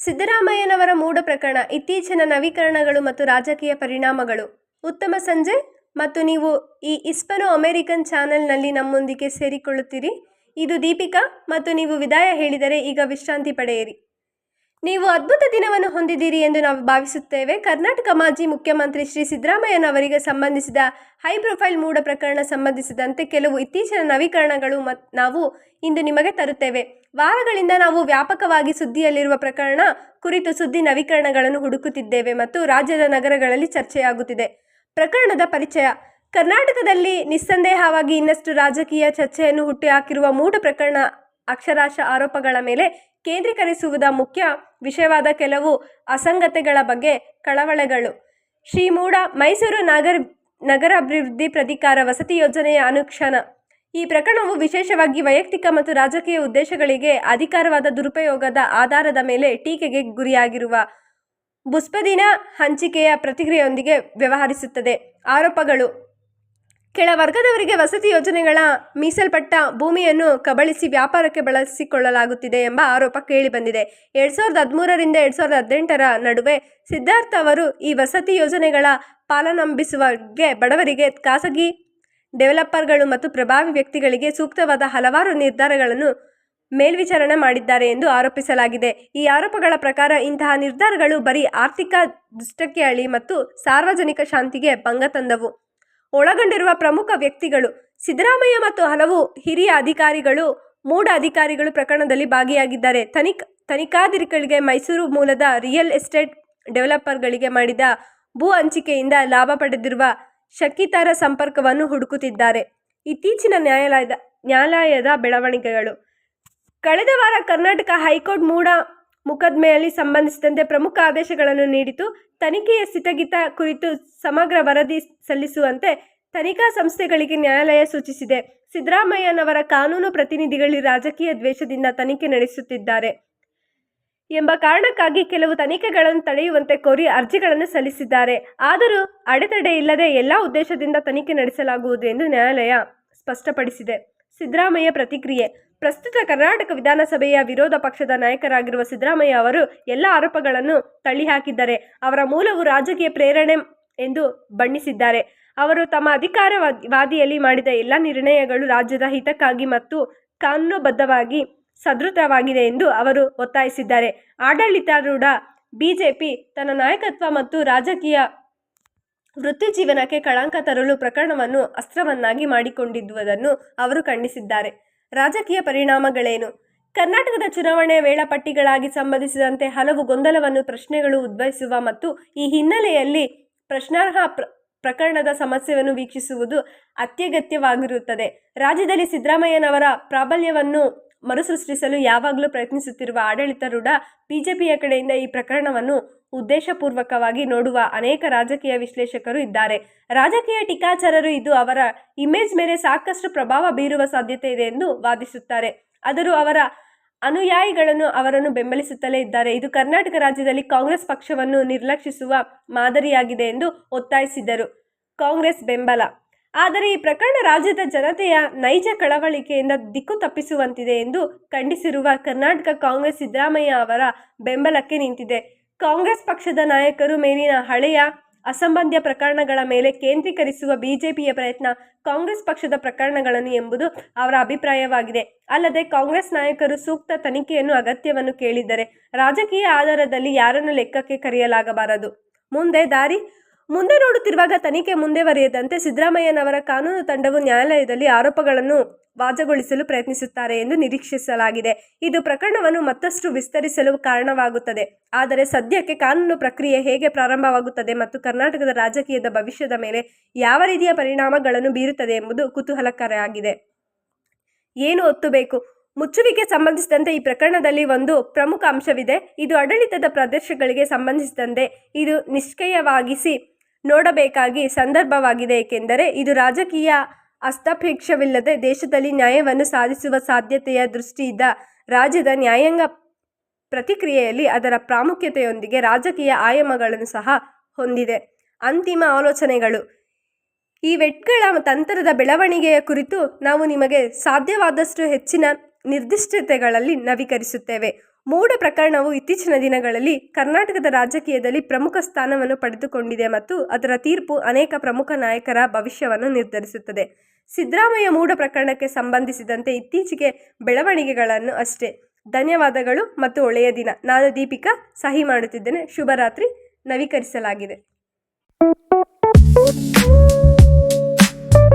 ಸಿದ್ದರಾಮಯ್ಯನವರ ಮೂಡ ಪ್ರಕರಣ ಇತ್ತೀಚಿನ ನವೀಕರಣಗಳು ಮತ್ತು ರಾಜಕೀಯ ಪರಿಣಾಮಗಳು. ಉತ್ತಮ ಸಂಜೆ ಮತ್ತು ನೀವು ಈ ಇಸ್ಪನೋ ಅಮೆರಿಕನ್ ಚಾನೆಲ್ನಲ್ಲಿ ನಮ್ಮೊಂದಿಗೆ ಸೇರಿಕೊಳ್ಳುತ್ತೀರಿ. ಇದು ದೀಪಿಕಾ ಮತ್ತು ನೀವು ವಿದಾಯ ಹೇಳಿದರೆ ಈಗ ವಿಶ್ರಾಂತಿ ಪಡೆಯಿರಿ. ನೀವು ಅದ್ಭುತ ದಿನವನ್ನು ಹೊಂದಿದ್ದೀರಿ ಎಂದು ನಾವು ಭಾವಿಸುತ್ತೇವೆ. ಕರ್ನಾಟಕ ಮಾಜಿ ಮುಖ್ಯಮಂತ್ರಿ ಶ್ರೀ ಸಿದ್ದರಾಮಯ್ಯನವರಿಗೆ ಸಂಬಂಧಿಸಿದ ಹೈ ಪ್ರೊಫೈಲ್ ಮೂಡ ಪ್ರಕರಣ ಸಂಬಂಧಿಸಿದಂತೆ ಕೆಲವು ಇತ್ತೀಚಿನ ನವೀಕರಣಗಳು ಮತ್ ನಾವು ಇಂದು ನಿಮಗೆ ತರುತ್ತೇವೆ. ವಾರಗಳಿಂದ ನಾವು ವ್ಯಾಪಕವಾಗಿ ಸುದ್ದಿಯಲ್ಲಿರುವ ಪ್ರಕರಣ ಕುರಿತು ಸುದ್ದಿ ನವೀಕರಣಗಳನ್ನು ಹುಡುಕುತ್ತಿದ್ದೇವೆ ಮತ್ತು ರಾಜ್ಯದ ನಗರಗಳಲ್ಲಿ ಚರ್ಚೆಯಾಗುತ್ತಿದೆ. ಪ್ರಕರಣದ ಪರಿಚಯ. ಕರ್ನಾಟಕದಲ್ಲಿ ನಿಸ್ಸಂದೇಹವಾಗಿ ಇನ್ನಷ್ಟು ರಾಜಕೀಯ ಚರ್ಚೆಯನ್ನು ಹುಟ್ಟುಹಾಕಿರುವ ಮೂಡು ಪ್ರಕರಣ ಅಕ್ಷರಾಶ ಆರೋಪಗಳ ಮೇಲೆ ಕೇಂದ್ರೀಕರಿಸುವುದ ಮುಖ್ಯ ವಿಷಯವಾದ ಕೆಲವು ಅಸಂಗತೆಗಳ ಬಗ್ಗೆ ಕಳವಳಗಳು. ಶ್ರೀ ಮೂಡ ಮೈಸೂರು ನಗರ, ನಗರಾಭಿವೃದ್ಧಿ ಪ್ರಾಧಿಕಾರ ವಸತಿ ಯೋಜನೆಯ ಅನುಕ್ಷಣ ಈ ಪ್ರಕರಣವು ವಿಶೇಷವಾಗಿ ವೈಯಕ್ತಿಕ ಮತ್ತು ರಾಜಕೀಯ ಉದ್ದೇಶಗಳಿಗೆ ಅಧಿಕಾರವಾದ ದುರುಪಯೋಗದ ಆಧಾರದ ಮೇಲೆ ಟೀಕೆಗೆ ಗುರಿಯಾಗಿರುವ ಬುಸ್ಪದಿನ ಹಂಚಿಕೆಯ ಪ್ರತಿಕ್ರಿಯೆಯೊಂದಿಗೆ ವ್ಯವಹರಿಸುತ್ತದೆ. ಆರೋಪಗಳು, ಕೆಳ ವರ್ಗದವರಿಗೆ ವಸತಿ ಯೋಜನೆಗಳ ಮೀಸಲ್ಪಟ್ಟ ಭೂಮಿಯನ್ನು ಕಬಳಿಸಿ ವ್ಯಾಪಾರಕ್ಕೆ ಬಳಸಿಕೊಳ್ಳಲಾಗುತ್ತಿದೆ ಎಂಬ ಆರೋಪ ಕೇಳಿಬಂದಿದೆ. ಎರಡು ಸಾವಿರದ ಹದಿಮೂರರಿಂದ ಎರಡು ಸಾವಿರದ ಹದಿನೆಂಟರ ನಡುವೆ ಸಿದ್ಧಾರ್ಥ ಅವರು ಈ ವಸತಿ ಯೋಜನೆಗಳ ಪಾಲನಂಬಿಸುವಗೆ ಬಡವರಿಗೆ ಖಾಸಗಿ ಡೆವಲಪರ್ಗಳು ಮತ್ತು ಪ್ರಭಾವಿ ವ್ಯಕ್ತಿಗಳಿಗೆ ಸೂಕ್ತವಾದ ಹಲವಾರು ನಿರ್ಧಾರಗಳನ್ನು ಮೇಲ್ವಿಚಾರಣೆ ಮಾಡಿದ್ದಾರೆ ಎಂದು ಆರೋಪಿಸಲಾಗಿದೆ. ಈ ಆರೋಪಗಳ ಪ್ರಕಾರ ಇಂತಹ ನಿರ್ಧಾರಗಳು ಬರೀ ಆರ್ಥಿಕ ದುಷ್ಟಕ್ಕೆ ಅಳಿ ಮತ್ತು ಸಾರ್ವಜನಿಕ ಶಾಂತಿಗೆ ಭಂಗ ತಂದವು. ಒಳಗೊಂಡಿರುವ ಪ್ರಮುಖ ವ್ಯಕ್ತಿಗಳು ಸಿದ್ದರಾಮಯ್ಯ ಮತ್ತು ಹಲವು ಹಿರಿಯ ಅಧಿಕಾರಿಗಳು ಮೂಢ ಅಧಿಕಾರಿಗಳು ಪ್ರಕರಣದಲ್ಲಿ ಭಾಗಿಯಾಗಿದ್ದಾರೆ. ತನಿಖ್, ತನಿಖಾಧಿಕಾರಿಗಳಿಗೆ ಮೈಸೂರು ಮೂಲದ ರಿಯಲ್ ಎಸ್ಟೇಟ್ ಡೆವಲಪರ್ಗಳಿಗೆ ಮಾಡಿದ ಭೂ ಹಂಚಿಕೆಯಿಂದ ಲಾಭ ಪಡೆದಿರುವ ಶಂಕಿತರ ಸಂಪರ್ಕವನ್ನು ಹುಡುಕುತ್ತಿದ್ದಾರೆ. ಇತ್ತೀಚಿನ ನ್ಯಾಯಾಲಯದ ನ್ಯಾಯಾಲಯದ ಬೆಳವಣಿಗೆಗಳು. ಕಳೆದ ವಾರ ಕರ್ನಾಟಕ ಹೈಕೋರ್ಟ್ ಮೂಡ ಮೊಕದ್ದಮೆಯಲ್ಲಿ ಸಂಬಂಧಿಸಿದಂತೆ ಪ್ರಮುಖ ಆದೇಶಗಳನ್ನು ನೀಡಿತು. ತನಿಖೆಯ ಸ್ಥಿತಗಿತ ಕುರಿತು ಸಮಗ್ರ ವರದಿ ಸಲ್ಲಿಸುವಂತೆ ತನಿಖಾ ಸಂಸ್ಥೆಗಳಿಗೆ ನ್ಯಾಯಾಲಯ ಸೂಚಿಸಿದೆ. ಸಿದ್ದರಾಮಯ್ಯನವರ ಕಾನೂನು ಪ್ರತಿನಿಧಿಗಳು ರಾಜಕೀಯ ದ್ವೇಷದಿಂದ ತನಿಖೆ ನಡೆಸುತ್ತಿದ್ದಾರೆ. ಎಂಬ ಕಾರಣಕ್ಕಾಗಿ ಕೆಲವು ತನಿಖೆಗಳನ್ನು ತಡೆಯುವಂತೆ ಕೋರಿ ಅರ್ಜಿಗಳನ್ನು ಸಲ್ಲಿಸಿದ್ದಾರೆ. ಆದರೂ ಅಡೆತಡೆ ಇಲ್ಲದೆ ಎಲ್ಲ ಉದ್ದೇಶದಿಂದ ತನಿಖೆ ನಡೆಸಲಾಗುವುದು ಎಂದು ನ್ಯಾಯಾಲಯ ಸ್ಪಷ್ಟಪಡಿಸಿದೆ. ಸಿದ್ದರಾಮಯ್ಯ ಪ್ರತಿಕ್ರಿಯೆ. ಪ್ರಸ್ತುತ ಕರ್ನಾಟಕ ವಿಧಾನಸಭೆಯ ವಿರೋಧ ಪಕ್ಷದ ನಾಯಕರಾಗಿರುವ ಸಿದ್ದರಾಮಯ್ಯ ಅವರು ಎಲ್ಲ ಆರೋಪಗಳನ್ನು ತಳ್ಳಿಹಾಕಿದ್ದಾರೆ. ಅವರ ಮೂಲವು ರಾಜಕೀಯ ಪ್ರೇರಣೆ ಎಂದು ಬಣ್ಣಿಸಿದ್ದಾರೆ. ಅವರು ತಮ್ಮ ಅಧಿಕಾರವಾದಿಯಲ್ಲಿ ಮಾಡಿದ ಎಲ್ಲ ನಿರ್ಣಯಗಳು ರಾಜ್ಯದ ಹಿತಕ್ಕಾಗಿ ಮತ್ತು ಕಾನೂನುಬದ್ಧವಾಗಿ ಸದೃಢವಾಗಿದೆ ಎಂದು ಅವರು ಒತ್ತಾಯಿಸಿದ್ದಾರೆ. ಆಡಳಿತಾರೂಢ ಬಿಜೆಪಿ ತನ್ನ ನಾಯಕತ್ವ ಮತ್ತು ರಾಜಕೀಯ ವೃತ್ತಿ ಜೀವನಕ್ಕೆ ಕಳಂಕ ತರಲು ಪ್ರಕರಣವನ್ನು ಅಸ್ತ್ರವನ್ನಾಗಿ ಮಾಡಿಕೊಂಡಿದ್ದುವುದನ್ನು ಅವರು ಖಂಡಿಸಿದ್ದಾರೆ. ರಾಜಕೀಯ ಪರಿಣಾಮಗಳೇನು? ಕರ್ನಾಟಕದ ಚುನಾವಣೆ ವೇಳಾಪಟ್ಟಿಗಳಾಗಿ ಸಂಬಂಧಿಸಿದಂತೆ ಹಲವು ಗೊಂದಲವನ್ನು ಪ್ರಶ್ನೆಗಳು ಉದ್ಭವಿಸುವ ಮತ್ತು ಈ ಹಿನ್ನೆಲೆಯಲ್ಲಿ ಪ್ರಶ್ನಾರ್ಹ ಪ್ರ, ಪ್ರಕರಣದ ಸಮಸ್ಯೆಯನ್ನು ವೀಕ್ಷಿಸುವುದು ಅತ್ಯಗತ್ಯವಾಗಿರುತ್ತದೆ. ರಾಜ್ಯದಲ್ಲಿ ಸಿದ್ದರಾಮಯ್ಯನವರ ಪ್ರಾಬಲ್ಯವನ್ನು ಮರುಸೃಷ್ಟಿಸಲು ಯಾವಾಗಲೂ ಪ್ರಯತ್ನಿಸುತ್ತಿರುವ ಆಡಳಿತಾರೂಢ ಬಿಜೆಪಿಯ ಕಡೆಯಿಂದ ಈ ಪ್ರಕರಣವನ್ನು ಉದ್ದೇಶಪೂರ್ವಕವಾಗಿ ನೋಡುವ ಅನೇಕ ರಾಜಕೀಯ ವಿಶ್ಲೇಷಕರು ಇದ್ದಾರೆ. ರಾಜಕೀಯ ಟೀಕಾಚಾರರು ಇದು ಅವರ ಇಮೇಜ್ ಮೇಲೆ ಸಾಕಷ್ಟು ಪ್ರಭಾವ ಬೀರುವ ಸಾಧ್ಯತೆ ಇದೆ ಎಂದು ವಾದಿಸುತ್ತಾರೆ. ಆದರೂ ಅವರ ಅನುಯಾಯಿಗಳನ್ನು ಅವರನ್ನು ಬೆಂಬಲಿಸುತ್ತಲೇ ಇದ್ದಾರೆ. ಇದು ಕರ್ನಾಟಕ ರಾಜ್ಯದಲ್ಲಿ ಕಾಂಗ್ರೆಸ್ ಪಕ್ಷವನ್ನು ನಿರ್ಲಕ್ಷಿಸುವ ಮಾದರಿಯಾಗಿದೆ ಎಂದು ಒತ್ತಾಯಿಸಿದರು. ಕಾಂಗ್ರೆಸ್ ಬೆಂಬಲ ಆದರೆ ಈ ಪ್ರಕರಣ ರಾಜ್ಯದ ಜನತೆಯ ನೈಜ ಕಳವಳಿಕೆಯಿಂದ ದಿಕ್ಕು ತಪ್ಪಿಸುವಂತಿದೆ ಎಂದು ಖಂಡಿಸಿರುವ ಕರ್ನಾಟಕ ಕಾಂಗ್ರೆಸ್ ಸಿದ್ದರಾಮಯ್ಯ ಅವರ ಬೆಂಬಲಕ್ಕೆ ನಿಂತಿದೆ. ಕಾಂಗ್ರೆಸ್ ಪಕ್ಷದ ನಾಯಕರು ಮೇಲಿನ ಹಳೆಯ ಅಸಂಬಂಧ ಪ್ರಕರಣಗಳ ಮೇಲೆ ಕೇಂದ್ರೀಕರಿಸುವ ಬಿಜೆಪಿಯ ಪ್ರಯತ್ನ ಕಾಂಗ್ರೆಸ್ ಪಕ್ಷದ ಪ್ರಕರಣಗಳನ್ನು ಎಂಬುದು ಅವರ ಅಭಿಪ್ರಾಯವಾಗಿದೆ. ಅಲ್ಲದೆ ಕಾಂಗ್ರೆಸ್ ನಾಯಕರು ಸೂಕ್ತ ತನಿಖೆಯನ್ನು ಅಗತ್ಯವನ್ನು ಕೇಳಿದ್ದಾರೆ ರಾಜಕೀಯ ಆಧಾರದಲ್ಲಿ ಯಾರನ್ನು ಲೆಕ್ಕಕ್ಕೆ ಕರೆಯಲಾಗಬಾರದು? ಮುಂದೆ ದಾರಿ ಮುಂದೆ ನೋಡುತ್ತಿರುವಾಗ ತನಿಖೆ ಮುಂದುವರಿಯದಂತೆ ಸಿದ್ದರಾಮಯ್ಯನವರ ಕಾನೂನು ತಂಡವು ನ್ಯಾಯಾಲಯದಲ್ಲಿ ಆರೋಪಗಳನ್ನು ವಾಜಗೊಳಿಸಲು ಪ್ರಯತ್ನಿಸುತ್ತಾರೆ ಎಂದು ನಿರೀಕ್ಷಿಸಲಾಗಿದೆ. ಇದು ಪ್ರಕರಣವನ್ನು ಮತ್ತಷ್ಟು ವಿಸ್ತರಿಸಲು ಕಾರಣವಾಗುತ್ತದೆ. ಆದರೆ ಸದ್ಯಕ್ಕೆ ಕಾನೂನು ಪ್ರಕ್ರಿಯೆ ಹೇಗೆ ಪ್ರಾರಂಭವಾಗುತ್ತದೆ ಮತ್ತು ಕರ್ನಾಟಕದ ರಾಜಕೀಯದ ಭವಿಷ್ಯದ ಮೇಲೆ ಯಾವ ರೀತಿಯ ಪರಿಣಾಮಗಳನ್ನು ಬೀರುತ್ತದೆ ಎಂಬುದು ಕುತೂಹಲಕಾರಿಯಾಗಿದೆ. ಏನು ಒತ್ತುಬೇಕು? ಮುಚ್ಚುವಿಕೆ ಸಂಬಂಧಿಸಿದಂತೆ ಈ ಪ್ರಕರಣದಲ್ಲಿ ಒಂದು ಪ್ರಮುಖ ಅಂಶವಿದೆ. ಇದು ಆಡಳಿತದ ಪ್ರದೇಶಗಳಿಗೆ ಸಂಬಂಧಿಸಿದಂತೆ ಇದು ನಿಷ್ಕ್ರಿಯವಾಗಿಸಿ ನೋಡಬೇಕಾಗಿ ಸಂದರ್ಭವಾಗಿದೆ. ಏಕೆಂದರೆ ಇದು ರಾಜಕೀಯ ಹಸ್ತಕ್ಷೇಪವಿಲ್ಲದೆ ದೇಶದಲ್ಲಿ ನ್ಯಾಯವನ್ನು ಸಾಧಿಸುವ ಸಾಧ್ಯತೆಯ ದೃಷ್ಟಿಯಿಂದ ರಾಜ್ಯದ ನ್ಯಾಯಾಂಗ ಪ್ರತಿಕ್ರಿಯೆಯಲ್ಲಿ ಅದರ ಪ್ರಾಮುಖ್ಯತೆಯೊಂದಿಗೆ ರಾಜಕೀಯ ಆಯಾಮಗಳನ್ನು ಸಹ ಹೊಂದಿದೆ. ಅಂತಿಮ ಆಲೋಚನೆಗಳು. ಈ ವೆಟ್ಗಳ ತಂತ್ರದ ಬೆಳವಣಿಗೆಯ ಕುರಿತು ನಾವು ನಿಮಗೆ ಸಾಧ್ಯವಾದಷ್ಟು ಹೆಚ್ಚಿನ ನಿರ್ದಿಷ್ಟತೆಗಳಲ್ಲಿ ನವೀಕರಿಸುತ್ತೇವೆ. ಮೂಡ ಪ್ರಕರಣವು ಇತ್ತೀಚಿನ ದಿನಗಳಲ್ಲಿ ಕರ್ನಾಟಕದ ರಾಜಕೀಯದಲ್ಲಿ ಪ್ರಮುಖ ಸ್ಥಾನವನ್ನು ಪಡೆದುಕೊಂಡಿದೆ ಮತ್ತು ಅದರ ತೀರ್ಪು ಅನೇಕ ಪ್ರಮುಖ ನಾಯಕರ ಭವಿಷ್ಯವನ್ನು ನಿರ್ಧರಿಸುತ್ತದೆ. ಸಿದ್ದರಾಮಯ್ಯ ಮೂಡ ಪ್ರಕರಣಕ್ಕೆ ಸಂಬಂಧಿಸಿದಂತೆ ಇತ್ತೀಚೆಗೆ ಬೆಳವಣಿಗೆಗಳನ್ನು ಅಷ್ಟೇ. ಧನ್ಯವಾದಗಳು ಮತ್ತು ಒಳ್ಳೆಯ ದಿನ. ನಾನು ದೀಪಿಕಾ, ಸಹಿ ಮಾಡುತ್ತಿದ್ದೇನೆ. ಶುಭರಾತ್ರಿ ನವೀಕರಿಸಲಾಗಿದೆ.